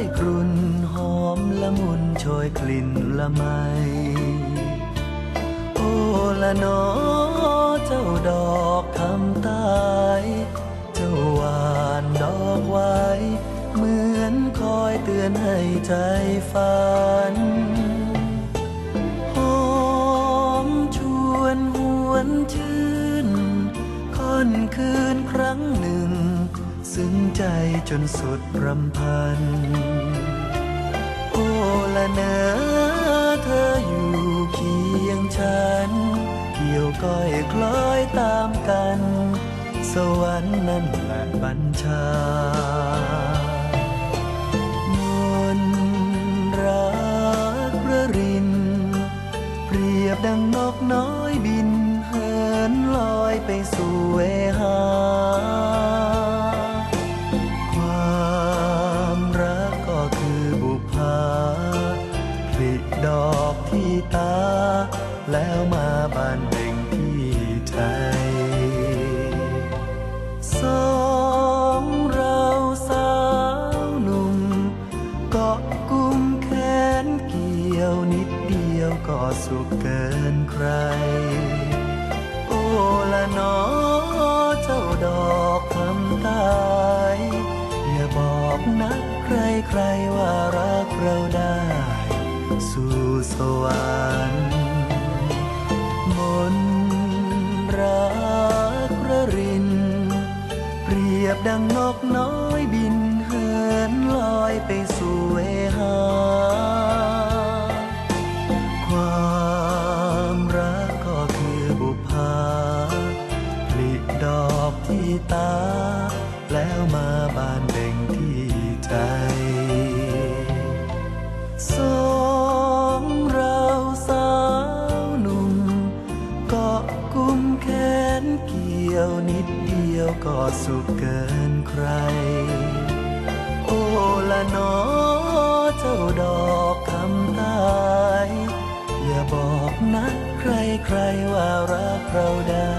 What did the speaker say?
ยกรุ่นหอมละมุนชอยกลิ่นละไม โอ้ละนอเจ้าดอกคำตาย เจ้าหวานดอกไว้ เหมือนคอยเตือนให้ใจฝันหอมชวนหวนชื่นค่อนคืนครั้งหนึ่งซึ้งใจจนสุดรำพัน นอเธออยู่เคียงฉัน เกี่ยวก้อยคล้อยตามกัน สวรรค์นั้นแหละบัญชามนรักระริน เปรียบดังนกน้อยบิน เหินลอยไปสู่เวหา แล้วมาบ้านเบ่งที่ใจสองเราสาวหนุ่มเกาะกุมแขนเกี่ยวนิดเดียวก็สุขเกินใคร โอ้ละนอเจ้าดอกคำตายอย่าบอกนักใครใครว่ารักเราได้ สู่สวรรค์ รียบดังนกน้อยบินเหินลอยไปสู่เวหา ความรักก็คือบุพาผลิดอกที่ตา แล้วมาบานเบ่งที่ใจ ก็สุขเกินใคร โอ้ละนอเจ้าดอกคำตาย อย่าบอกนะใครใครว่ารักเราได้